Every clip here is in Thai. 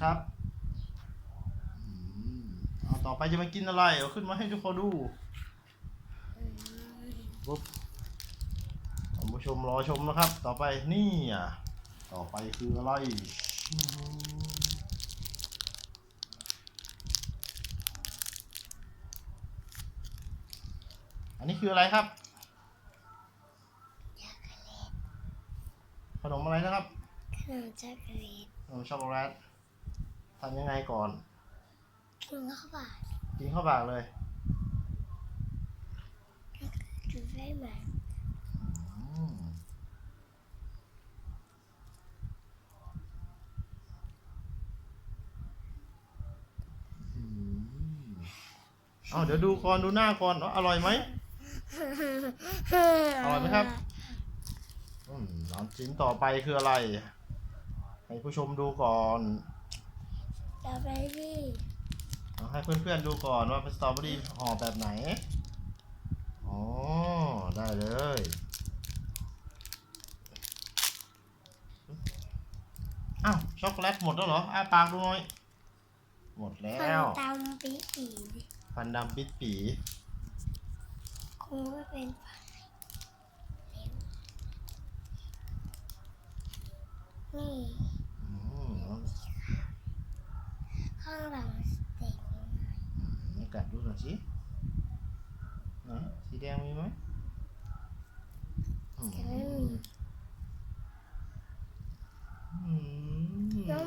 ครับอืมเอาต่อไปจะมากินอะไร เอาขึ้นมาให้ทุกคนดูปุ๊บท่านผู้ชมรอชมนะครับ ต่อไปนี่อะต่อไปคืออะไรอืมอันนี้คืออะไรครับ ขนมอะไรนะครับ ขนมช็อกโกแลตขนมช็อกโกแลต ทำยังไงก่อนกินเข้าปากกินเข้าปากเลยกินได้ไหมอืมอืมเอาเดี๋ยวดูก่อนดูหน้าก่อนว่าอร่อยไหมอร่อยไหมครับอืมน้ำชิ้นต่อไปคืออะไร ให้ผู้ชมดูก่อน ต่อไปที่เอาให้เพื่อนๆดูก่อนว่าเป็นสตรอเบอรี่ห่อแบบไหน อ๋อ ได้เลย อ้าว ช็อกโกแลตหมดแล้วเหรอ อ้าปากดูหน่อย หมดแล้ฟันว ตำปีปีฟันดำปิดปีคงไม่เป็นฟันนี่ อืม ข้างหลังสเต็กหน่อยนี่กัดดูหน่อยสิไหนสีแดงมีไหมอืมจะไม่มีอืมน้อง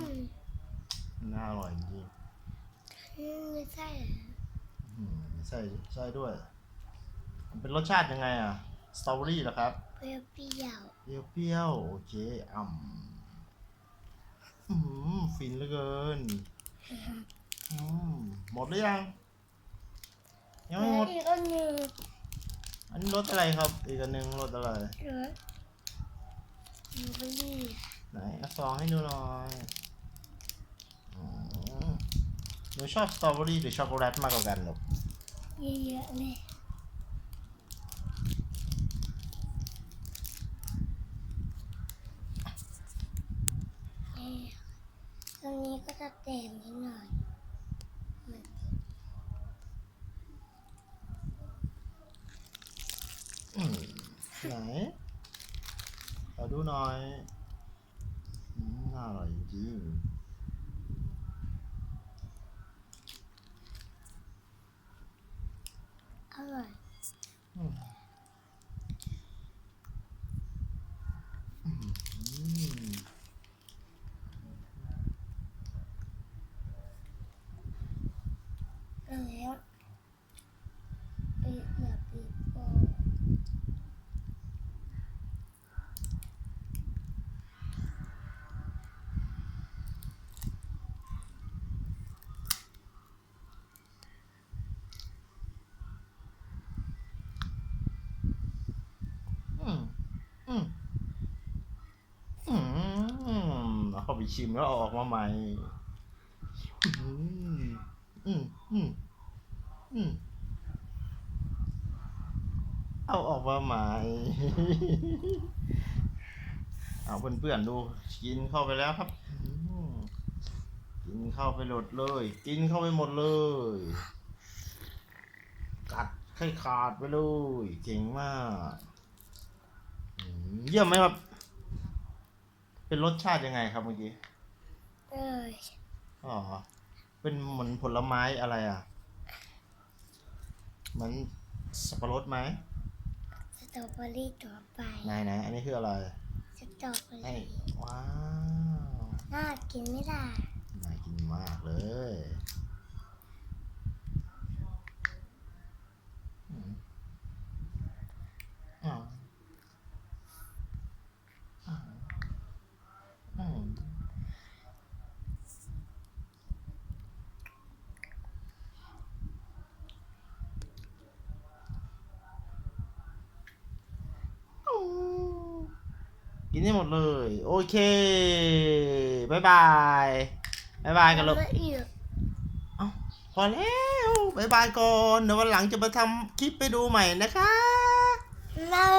น่าอร่อยจริงไม่ใช่เหรอๆอืมใส่ใส่ด้วยมันเป็นรสชาติยังไงอะ สตรอเบอรี่เหรอครับ เปรี้ยวเปรี้ยวเปรี้ยวเปรี้ยวๆโอเคอ่ำอืมฟินเหลือเกิน อืมหมดหรือยังยังไม่หมดแล้วอีกอันหนึ่งอันนี้รสอะไรครับ อีกอันหนึ่งรสอะไรรสบลูเบอร์รี่ไหนเอาซองให้ดูหน่อยอืมหนูชอบสตรอเบอรี่หรือช็อกโกแลตมากกว่ากันลูกเยอะๆเลยนี่ ตรงนี้ก็จะแตกนิดหน่อยเหมือนอืมไหนขอดูหน่อยอืมน่าอร่อยจริงอร่อย ๆอืมอืม แล้วเสือปีโป้อืมอืมอืมเอาเข้าไปชิมแล้วอออกมาใหม่ อืมอืมอืมอืม เอาออกมาใหม่เอาเพื่อนๆดู กินเข้าไปแล้วครับอืมกินเข้าไปหมดเลย กินเข้าไปหมดเลย กัดให้ขาดไปเลยเก่งมากอืมเยี่ยมไหมครับ เป็นรสชาติยังไงครับเมื่อกี้เอออ๋อเป็นเหมือนผลไม้อะไรอะเหมือนสับปะรดไหมส ตรอเบอรี่ตัวไปไหนไหนอันนี้คืออะไรสตรอเบอให้รี่ว้าวน่ากินไม่ได้น่ากินมากเลยอืมอ้าวอ้าวอืม กินให้หมดเลย โอเคบายบายบายบายกันลูกละเอียดเอ้าพอแล้วบายบายก่อนเดี๋ยววันหลังจะมาทำคลิปไปดูใหม่นะคะเล่า